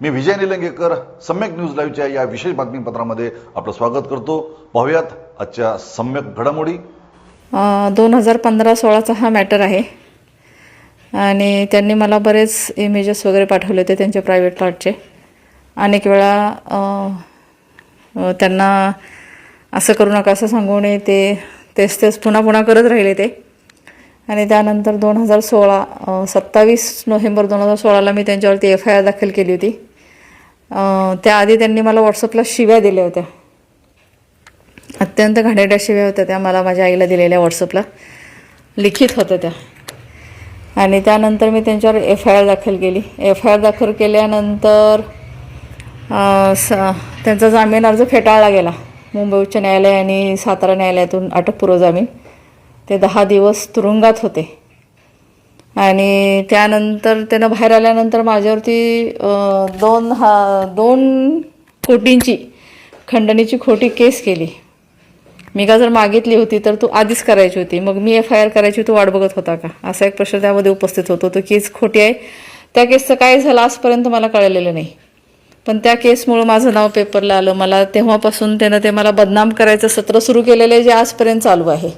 मी Vijay Nilangekar Samyak news लाईव्हच्या या विशेष बातमीपत्रामध्ये आपलं स्वागत करतो. पाहूयात आजच्या सम्यक घडामोडी. दोन हजार पंधरा सोळाचा हा मॅटर आहे. आणि त्यांनी मला बरेच इमेजेस वगैरे पाठवले होते त्यांच्या प्रायव्हेट पार्टचे अनेक वेळा त्यांना असं करू नका असं सांगून ते तेच तेच पुन्हा पुन्हा करत राहिले ते. आणि त्यानंतर दोन हजार सोळा सत्तावीस नोव्हेंबर दोन हजार सोळाला मी त्यांच्यावरती एफ आय आर दाखल केली होती. त्याआधी त्यांनी मला व्हॉट्सअपला शिव्या दिल्या होत्या. अत्यंत घाणेरड्या शिव्या होत्या त्या मला माझ्या आईला दिलेल्या व्हॉट्सअपला लिखित होत्या त्या. आणि त्यानंतर मी त्यांच्यावर एफ आय आर दाखल केली. एफ आय आर दाखल केल्यानंतर स त्यांचा जामीन अर्ज फेटाळला गेला. मुंबई उच्च न्यायालय आणि सातारा न्यायालयातून अटकपूर्व जामीन ते दहा दिवस तुरुंगात होते. आणि त्यानंतर त्यानं बाहेर आल्यानंतर माझ्यावरती दोन हा दोन कोटींची खंडणीची खोटी केस केली. मी का जर मागितली होती तर तू आधीच करायची होती. मग मी एफ आय आर करायची तू वाट बघत होता का? असा एक प्रश्न त्यामध्ये उपस्थित होतो. तो केस खोटी आहे. त्या केसचं काय झालं आजपर्यंत मला कळलेलं नाही. पण त्या केसमुळं माझं नाव पेपरला आलं. मला तेव्हापासून त्यानं ते मला बदनाम करायचं सत्र सुरू केलेलं आहे जे आजपर्यंत चालू आहे.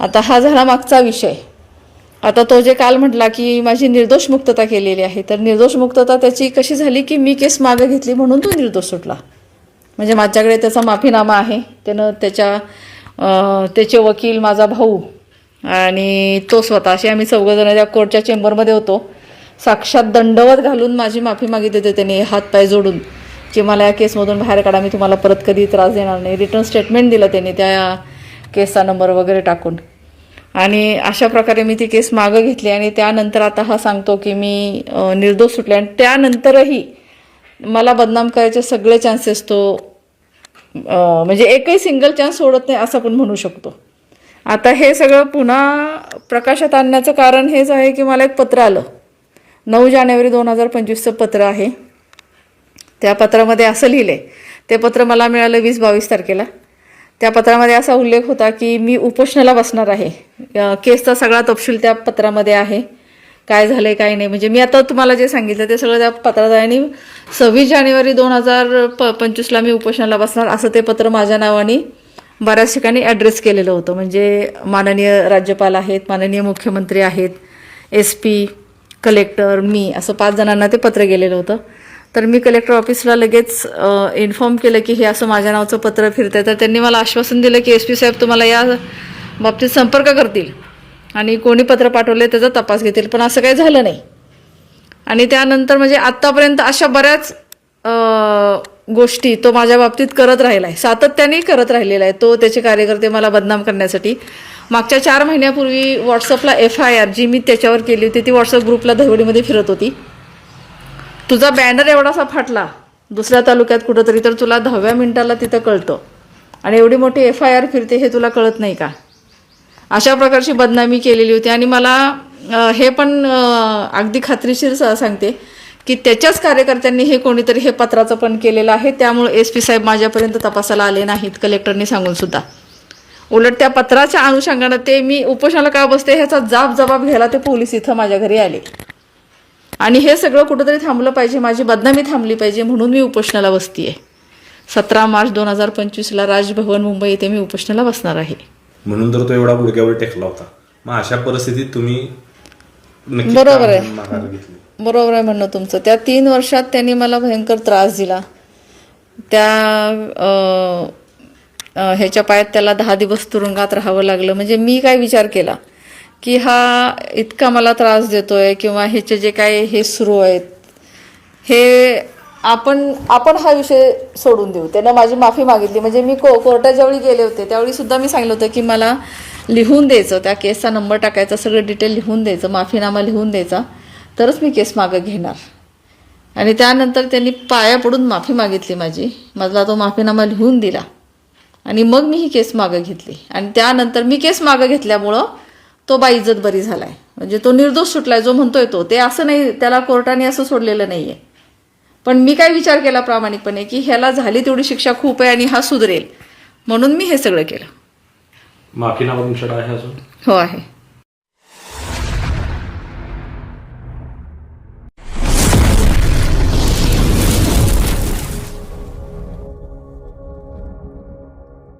आता हा झाला मागचा विषय. आता तो जे काल म्हटला की माझी निर्दोष मुक्तता केलेली आहे तर निर्दोष मुक्तता त्याची कशी झाली की मी केस मागं घेतली म्हणून तो निर्दोष सुटला. म्हणजे माझ्याकडे त्याचा माफीनामा आहे त्यानं त्याच्या त्याचे वकील माझा भाऊ आणि तो स्वतः असे आम्ही चौघजण त्या कोर्टच्या चेंबरमध्ये होतो. साक्षात दंडवत घालून माझी माफी मागितली होती त्याने हात पाय जोडून की मला या केसमधून बाहेर काढा मी तुम्हाला परत कधी त्रास देणार नाही. रिटर्न स्टेटमेंट दिलं त्यांनी त्या केसचा नंबर वगैरे टाकून. आणि अशा प्रकारे मी ती केस मागं घेतली आणि त्यानंतर आता हा सांगतो की मी निर्दोष सुटले आणि त्यानंतरही मला बदनाम करायचे सगळे चान्सेस तो म्हणजे एकही सिंगल चान्स सोडत नाही असं आपण म्हणू शकतो. आता हे सगळं पुन्हा प्रकाशात आणण्याचं कारण हेच आहे की मला एक पत्र आलं. नऊ जानेवारी दोन हजार पंचवीसचं पत्र आहे. त्या पत्रामध्ये असं लिहिलं आहे ते पत्र मला मिळालं वीस बावीस तारखेला. त्या पत्रामध्ये असा उल्लेख होता की मी उपोषणाला बसणार आहे. केसचा सगळा तपशील त्या पत्रामध्ये आहे. काय झालंय काय नाही. म्हणजे मी आता तुम्हाला जे सांगितलं ते सगळं त्या पत्रात आहे. आणि सव्वीस जानेवारी दोन हजार प पंचवीसला मी उपोषणाला बसणार असं ते पत्र माझ्या नावाने बऱ्याच ठिकाणी ॲड्रेस केलेलं होतं. म्हणजे माननीय राज्यपाल आहेत माननीय मुख्यमंत्री आहेत एस पी कलेक्टर मी असं पाच जणांना ते पत्र गेलेलं होतं. तर मी कलेक्टर ऑफिसला लगेच इन्फॉर्म केलं की हे असं माझ्या नावचं पत्र फिरतंय. तर त्यांनी मला आश्वासन दिलं की एस पी साहेब तुम्हाला या बाबतीत संपर्क करतील. आणि कोणी पत्र पाठवले त्याचा तपास घेतील. पण असं काही झालं नाही. आणि त्यानंतर म्हणजे आत्तापर्यंत अशा बऱ्याच गोष्टी तो माझ्या बाबतीत करत राहिला आहे. सातत्याने करत राहिलेला आहे. तो त्याचे कार्यकर्ते मला बदनाम करण्यासाठी. मागच्या चार महिन्यापूर्वी व्हॉट्सअपला एफ आय आर जी मी त्याच्यावर केली होती. ती व्हॉट्सअप ग्रुपला धवडीमध्ये फिरत होती. तुझा बॅनर एवढासा फाटला. दुसऱ्या तालुक्यात कुठंतरी तर तुला दहाव्या मिनिटाला तिथं कळतं. आणि एवढी मोठी एफ आय आर फिरते हे तुला कळत नाही का? अशा प्रकारची बदनामी केलेली होती. आणि मला हे पण अगदी खात्रीशीर सांगते की त्याच्याच कार्यकर्त्यांनी हे कोणीतरी हे पत्राचं पण केलेलं आहे. त्यामुळे एस पी साहेब माझ्यापर्यंत तपासाला आले नाहीत कलेक्टरनी सांगून सुद्धा. उलट त्या पत्राच्या अनुषंगानं ते मी उपोषणाला का बसते? ह्याचा जाब जबाब घ्यायला ते पोलीस इथं माझ्या घरी आले. आणि हे सगळं कुठंतरी थांबलं पाहिजे. माझी बदनामी थांबली पाहिजे म्हणून मी उपोषणाला बसतीये. सतरा मार्च दोन हजार पंचवीसला राजभवन मुंबई येथे मी उपोषणाला बसणार आहे. म्हणून तर तो एवढा गुडघ्यावर टेकला होता. मग अशा परिस्थितीत तुम्ही बरोबर आहे. बरोबर आहे म्हणणं तुमचं. त्या तीन वर्षात त्यांनी मला भयंकर त्रास दिला. त्या ह्याच्या पायात त्याला दहा दिवस तुरुंगात राहावं लागलं. म्हणजे मी काय विचार केला? की हा इतका मला त्रास देतोय किंवा ह्याचे जे काही हे सुरू आहेत हे आपण आपण हा विषय सोडून देऊ. त्यांना माझी माफी मागितली. म्हणजे मी को कोर्टात ज्यावेळी गेले होते त्यावेळी सुद्धा मी सांगितलं होतं की मला लिहून द्यायचं त्या केसचा नंबर टाकायचा सगळं डिटेल लिहून द्यायचं माफीनामा लिहून द्यायचा तरच मी केस मागं घेणार. आणि त्यानंतर त्यांनी पाया पडून माफी मागितली माझी. मला तो माफीनामा लिहून दिला. आणि मग मी ही केस मागं घेतली. आणि त्यानंतर मी केस मागं घेतल्यामुळं तो बाई इज्जत बरी झालाय. म्हणजे तो निर्दोष सुटलाय जो म्हणतोय तो. ते असं नाही त्याला कोर्टाने असं सोडलेलं नाहीये. पण मी काय विचार केला प्रामाणिकपणे की ह्याला झाली तेवढी शिक्षा खूप आहे आणि हा सुधरेल. म्हणून मी हे सगळं केलं. माफीनामा तुमच्याकडे आहे अजून? हो आहे.